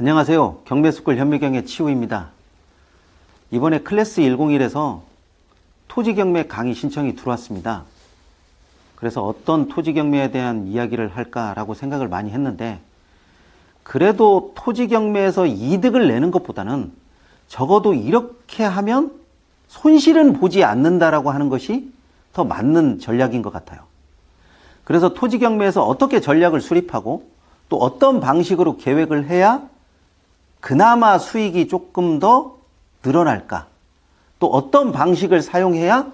안녕하세요. 경매스쿨 현미경의 치우입니다. 이번에 클래스 101에서 토지경매 강의 신청이 들어왔습니다. 그래서 어떤 토지경매에 대한 이야기를 할까라고 생각을 많이 했는데, 그래도 토지경매에서 이득을 내는 것보다는 적어도 이렇게 하면 손실은 보지 않는다라고 하는 것이 더 맞는 전략인 것 같아요. 그래서 토지경매에서 어떻게 전략을 수립하고 또 어떤 방식으로 계획을 해야 그나마 수익이 조금 더 늘어날까? 또 어떤 방식을 사용해야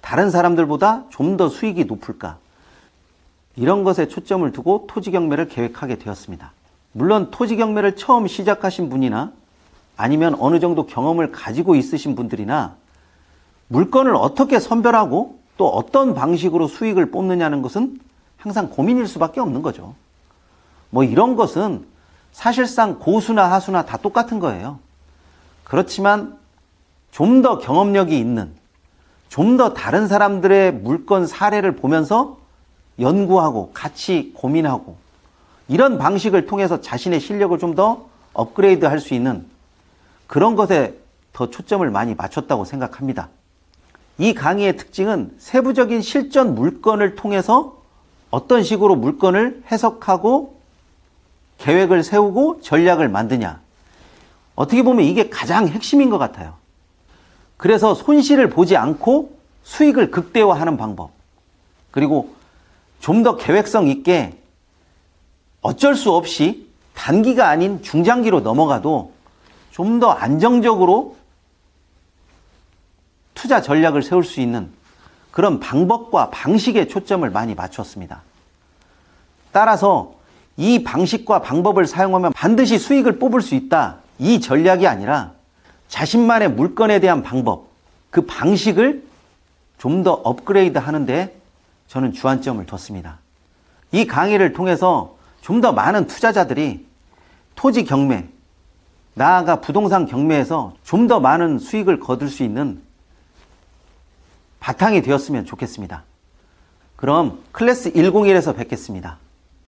다른 사람들보다 좀 더 수익이 높을까? 이런 것에 초점을 두고 토지 경매를 계획하게 되었습니다. 물론 토지 경매를 처음 시작하신 분이나 아니면 어느 정도 경험을 가지고 있으신 분들이나 물건을 어떻게 선별하고 또 어떤 방식으로 수익을 뽑느냐는 것은 항상 고민일 수밖에 없는 거죠. 뭐 이런 것은 사실상 고수나 하수나 다 똑같은 거예요. 그렇지만 좀 더 경험력이 있는, 좀 더 다른 사람들의 물건 사례를 보면서 연구하고 같이 고민하고 이런 방식을 통해서 자신의 실력을 좀 더 업그레이드 할 수 있는 그런 것에 더 초점을 많이 맞췄다고 생각합니다. 이 강의의 특징은 세부적인 실전 물건을 통해서 어떤 식으로 물건을 해석하고 계획을 세우고 전략을 만드냐. 어떻게 보면 이게 가장 핵심인 것 같아요. 그래서 손실을 보지 않고 수익을 극대화하는 방법. 그리고 좀 더 계획성 있게 어쩔 수 없이 단기가 아닌 중장기로 넘어가도 좀 더 안정적으로 투자 전략을 세울 수 있는 그런 방법과 방식에 초점을 많이 맞췄습니다. 따라서 이 방식과 방법을 사용하면 반드시 수익을 뽑을 수 있다. 이 전략이 아니라 자신만의 물건에 대한 방법, 그 방식을 좀 더 업그레이드 하는데 저는 주안점을 뒀습니다. 이 강의를 통해서 좀 더 많은 투자자들이 토지 경매, 나아가 부동산 경매에서 좀 더 많은 수익을 거둘 수 있는 바탕이 되었으면 좋겠습니다. 그럼 클래스 101에서 뵙겠습니다.